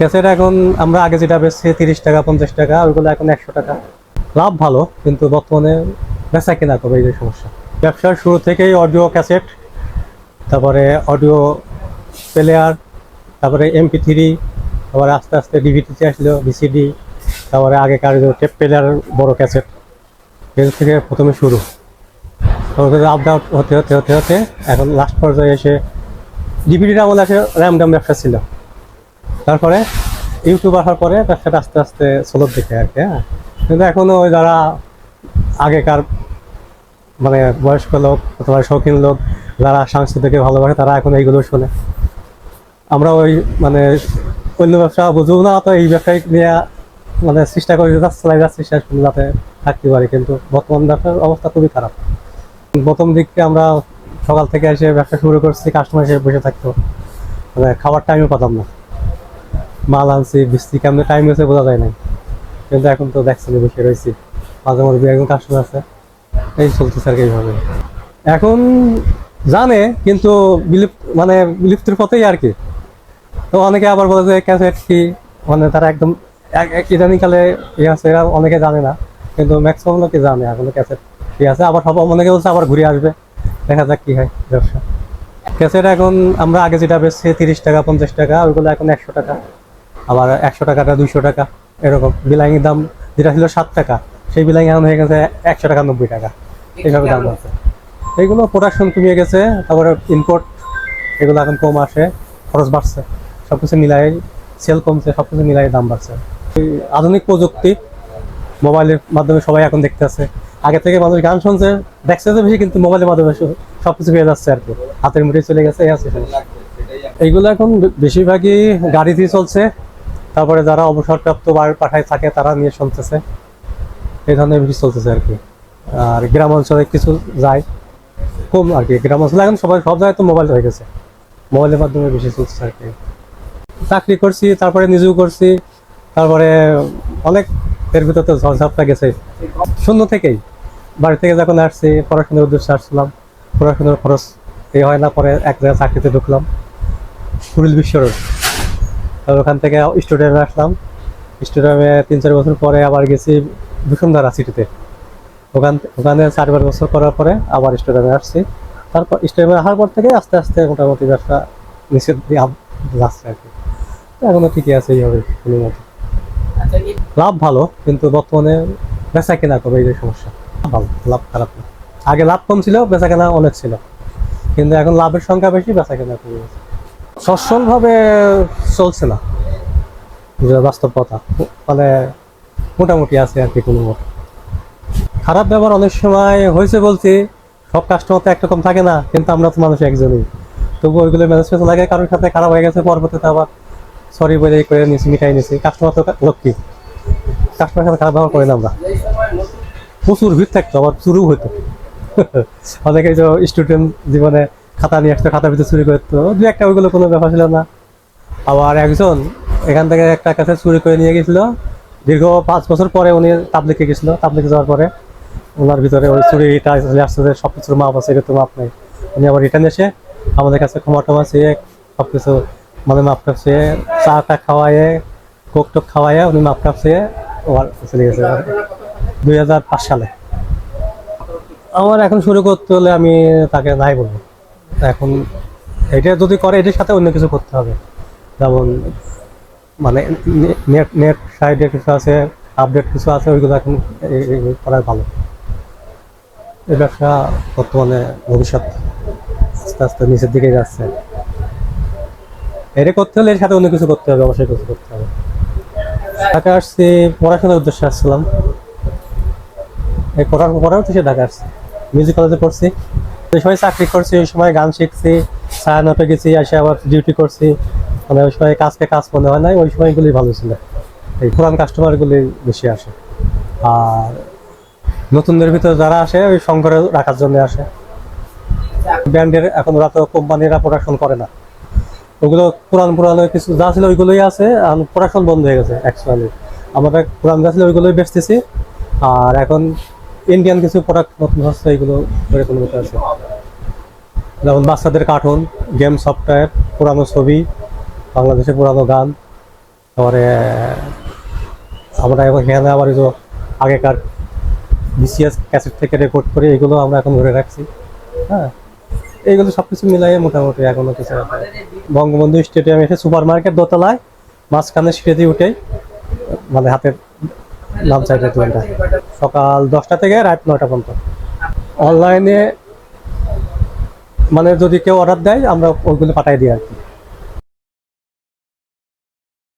Cassette এখন আমরা আগে যেটা বেচছি তিরিশ টাকা, পঞ্চাশ টাকা, ওইগুলো এখন একশো টাকা। লাভ ভালো, কিন্তু বর্তমানে বেচা কেনা করবে এই সমস্যা। ব্যবসার শুরু থেকেই অডিও ক্যাসেট, তারপরে অডিও প্লেয়ার, তারপরে এমপি থ্রি তারপরে আস্তে আস্তে ডিভিডিতে আসলো, ভিসিডি, তারপরে আগেকার টেপ প্লেয়ার, বড় ক্যাসেট। এর থেকে প্রথমে শুরু। আপ ডাউন হতে হতে হতে হতে, এখন লাস্ট পর্যায়ে এসে ডিভিডিটা আমাদের আছে র্যামডাম ব্যবসা ছিল। তারপরে ইউটিউব আসার পরে ব্যবসাটা আস্তে আস্তে স্লোপ দেখে আর কি হ্যাঁ। কিন্তু এখনও ওই যারা আগেকার মানে বয়স্ক লোক অথবা শৌখিন লোক যারা সাংস্কৃতিকে ভালোবাসে, তারা এখন এইগুলো শোনে। আমরা ওই মানে অন্য ব্যবসা বুঝব না, তো এই ব্যবসায় নিয়ে মানে চেষ্টা করি চালাই যাচ্ছি শেষ যাতে থাকতে পারি, কিন্তু বর্তমান ব্যবসার অবস্থা খুবই খারাপ। প্রথম দিকে আমরা সকাল থেকে এসে ব্যবসা শুরু করছি কাস্টমার এসে বসে থাকতো। মানে খাবার টাইমও পাতাম না। মাল আনছি, বৃষ্টি কেমন টাইম হয়েছে বোঝা যায় না কিন্তু এখন তো দেখছেন বসে রয়েছি। মাঝে মধ্যে একজন কাস্টমার আছে। এই চলতেছে আর কি এইভাবে। এখন জানে, কিন্তু বিলুপ্ত মানে বিলুপ্তির পথেই আর কি। তো অনেকে আবার বলে যে ক্যাসেট কি? মানে তারা একদম এক- এক ইদানিকালে ইয়ে আছে, এরা অনেকে জানে না। কিন্তু ম্যাক্সিমাম লোকে জানে এখনও ক্যাসেট ঠিক আছে। আবার সব অনেকে বলছে আবার ঘুরে আসবে। দেখা যাক কি হয় ব্যবসা। ক্যাসেট এখন আমরা আগে যেটা বেচছি, তিরিশ টাকা, পঞ্চাশ টাকা, ওইগুলো এখন একশো টাকা। আবার একশো টাকাটা দুইশো টাকা এরকম। বিলাইয়ের দাম যেটা ছিল সাত টাকা সেই বিলাইং এখন হয়ে গেছে একশো টাকা নব্বই টাকা। এইভাবে দাম আছে। এইগুলো প্রোডাকশন কমিয়ে গেছে তারপরে ইম্পোর্ট এগুলো এখন কম আসে খরচ বাড়ছে। সব কিছু মিলাই সেল কমছে সব কিছু মিলাই দাম বাড়ছে। আধুনিক প্রযুক্তি মোবাইলের মাধ্যমে সবাই এখন দেখতে আছে। আগে থেকে মানুষ গান শুনছে দেখছে বেশি কিন্তু মোবাইলের মাধ্যমে সব কিছু পেয়ে যাচ্ছে আর কি। হাতের মুঠে চলে গেছে এই আছে। এইগুলো এখন বেশিরভাগই গাড়িতেই চলছে। তারপরে যারা অবসরপ্রাপ্ত পাঠায় থাকে, তারা নিয়ে চলতেছে। এই ধরনের বেশি চলতেছে আর কি। আর গ্রাম অঞ্চলে কিছু যায়, কম আর কি। গ্রাম অঞ্চলে এখন সবাই, সব জায়গায় তো মোবাইল হয়ে গেছে। মোবাইলের মাধ্যমে বেশি চলছে আর কি। চাকরি করছি, তারপরে নিজেও করছি, তারপরে অনেক এর ভিতর তো ঝড়ঝাপটা গেছে। শূন্য থেকেই। বাড়ি থেকে যখন আসছি, পড়াশোনার উদ্দেশ্যে আসছিলাম। পড়াশোনার খরচ এই হয় না, পরে এক জায়গায় চাকরিতে ঢুকলাম। কুড়িল বিশ্ব আর ওখান থেকে স্টুডিয়ামে আসলাম। স্টুডিয়ামে তিন চার বছর পরে আবার গেছি বসুন্ধরা সিটিতে। ওখান ওখানে চার পাঁচ বছর করার পরে আবার স্টুডিয়ামে আসছি। তারপর স্টুডিয়ামে আসার পর থেকে আস্তে আস্তে মোটামুটি ব্যবসা দিয়ে যাচ্ছে আর কি। এখনও ঠিকই আছে এইভাবে কোনো মতো। লাভ ভালো কিন্তু বর্তমানে বেচা কেনা করবে এই যে সমস্যা। ভালো লাভ খারাপ না। আগে লাভ কম ছিল বেচা কেনা অনেক ছিল। কিন্তু এখন লাভের সংখ্যা বেশি বেচা কেনা কমে গেছে। সচ্ছলভাবে চলছে না। বাস্তব কথা। মানে মোটামুটি আছে আর কি কোনো। খারাপ ব্যবহার অনেক সময় হয়েছে বলছি, সব কাস্টমার তো একরকম থাকে না, কিন্তু আমরা তো মানুষ একজনই। তবু ওইগুলো ম্যানেজ করতে লাগে, কারোর সাথে খারাপ হয়ে গেছে, পরবর্তীতে আবার সরি বলে করে নিছি মিঠাই নিছি। কাস্টমার তো লক্ষ্মী। কাস্টমার সাথে খারাপ ব্যবহার করি না আমরা। প্রচুর ভিড় থাকতো, আবার চুরু হতো অনেকে যে স্টুডেন্ট জীবনে খাতা নিয়ে আসতো খাতার ভিতরে চুরি করতো। দু একটা ওইগুলো কোনো ব্যাপার ছিল না। আবার একজন এখান থেকে একটা কাছে চুরি করে নিয়ে গেছিল। দীর্ঘ পাঁচ বছর পরে উনি তাবলিকে গেছিল। তাবলিকে যাওয়ার পরে ওনার ভিতরে ওই চুরিটা চলে আসছে যে সব কিছুর মাপ আছে, এটা তো মাপ নেই। উনি আবার রিটার্ন এসে আমাদের কাছে ক্ষমা টমা চেয়ে সব কিছু মানে মাপ মাপটা চেয়ে চাটা খাওয়াইয়ে কোক টোক খাওয়াইয়ে উনি মাপটা চেয়ে আবার চলে গেছে। দুই হাজার পাঁচ সালে। আমার এখন শুরু করতে হলে আমি তাকে নাই বলব। এখন এটা যদি করে, এটার সাথে অন্য কিছু করতে হবে। যেমন মানে নেট নেট সাইডে কিছু আছে আপডেট কিছু আছে, ওইগুলো এখন এ- এ- করা ভালো। এই ব্যবসা বর্তমানে ভবিষ্যৎ আস্তে আস্তে নিচের দিকে যাচ্ছে। এটা করতে হলে এর সাথে অন্য কিছু করতে হবে, অবশ্যই কিছু করতে হবে। ঢাকা আসছি, পড়াশোনার উদ্দেশ্যে আসছিলাম। এই করার পরেও তো সে ঢাকা আসছে। মিউজিক কলেজে পড়ছি। ওই সময় চাকরি করছি, ওই সময় গান শিখছি ছায়ানটে গেছি, এসে আবার ডিউটি করছি। মানে ওই সময় কাজকে কাজ মনে হয় নাই, ওই সময়গুলি ভালো ছিল। এই পুরান কাস্টমারগুলি বেশি আসে। আর নতুনদের ভিতরে যারা আসে, ওই সংকরে রাখার জন্য আসে। ব্যান্ডের এখন ওরা তো কোম্পানিরা প্রোডাকশন করে না। ওগুলো পুরান পুরানো কিছু যা ছিল ওইগুলোই আছে প্রোডাকশন বন্ধ হয়ে গেছে অ্যাকচুয়ালি আমাদের পুরান যা ছিল ওইগুলোই বেচতেছি। আর এখন ইন্ডিয়ান কিছু প্রোডাক্ট নতুন হচ্ছে বের কোনো মতো আছে। যেমন বাচ্চাদের কার্টুন গেম সফটওয়্যার পুরানো ছবি, বাংলাদেশের পুরানো গান, তারপরে, আমরা এখন এখানে আবার যে আগেকার বিসিএস ক্যাসেট থেকে রেকর্ড করে এগুলো আমরা এখন ধরে রাখছি। হ্যাঁ এইগুলো সব কিছু মিলাই মোটামুটি এখনও কিছু। বঙ্গবন্ধু স্টেডিয়াম এসে সুপার মার্কেট দোতলায় মাঝখানে সিঁড়ি উঠেই মানে হাতের লাভ সাইডের দোকানটা সকাল দশটা থেকে রাত নটা পর্যন্ত। অনলাইনে মানে যদি কেউ অর্ডার দেয়, আমরা ওইগুলো পাঠাই দিই আর কি।